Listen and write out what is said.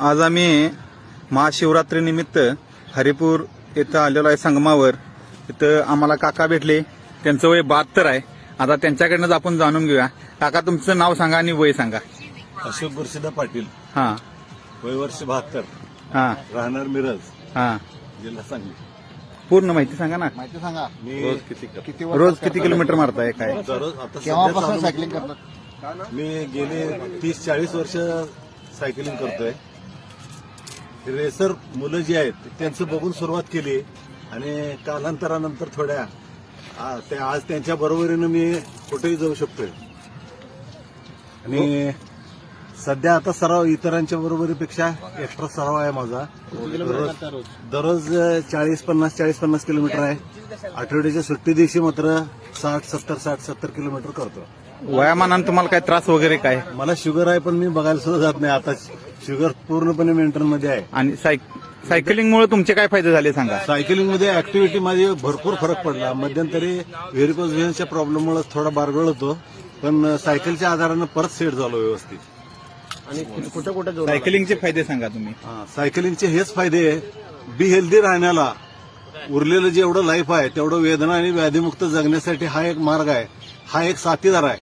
आज आम्ही महाशिवरात्रीनिमित्त हरिपूर इथं आलेलो आहे संगमावर. इथं आम्हाला काका भेटले. त्यांचं वय बहात्तर आहे. आता त्यांच्याकडनंच आपण जाणून घेऊया. काका तुमचं नाव सांगा आणि वय सांगा. अशोक गुरुसिदा पाटील. हा. वय वर्ष बहात्तर. हा. राहणार मिरज. हा. जिल्हा सांगली. पूर्ण माहिती सांगा ना. माहिती सांगा. मी रोज किती किती रोज किती किलोमीटर मारताय? काय? दररोज आता केव्हापासून सायकलिंग करतात? चालू- मी गेले तीस चाळीस वर्ष सायकलिंग करतोय. रेसर मुलं जी आहेत त्यांचं बघून सुरुवात केली आणि कालांतरानंतर थोड्या ते आज त्यांच्या बरोबरीनं मी कुठेही जाऊ शकतोय. आणि सध्या आता सराव इतरांच्या बरोबरीपेक्षा एक्स्ट्रा सराव आहे माझा. दररोज दररोज चाळीस पन्नास चाळीस पन्नास किलोमीटर आहे. आठवड्याच्या सुट्टी दिवशी मात्र साठ सत्तर साठ सत्तर किलोमीटर करतो. वयामानानं तुम्हाला काय त्रास वगैरे काय? मला शुगर आहे पण मी बघायला सुद्धा जात नाही. आता शुगर पूर्णपणे मेंटेन मध्ये आहे. आणि सायकलिंगमुळे तुमचे काय फायदे झाले सांगा? सायकलिंगमध्ये ऍक्टिव्हिटी माझी भरपूर फरक पडला. मध्यंतरी व्हेरिकोज व्हेन्सच्या प्रॉब्लेममुळे थोडा बारगळ होतो. पण सायकलच्या आधारानं परत सेट झालो व्यवस्थित. आणि कुठं कुठं सायकलिंगचे फायदे सांगा तुम्ही. हा, सायकलिंगचे हेच फायदे बी हेल्दी राहण्याला उरलेलं जेवढं लाईफ आहे तेवढं वेदना आणि व्याधीमुक्त जगण्यासाठी हा एक मार्ग आहे. हा एक साथीदार आहे.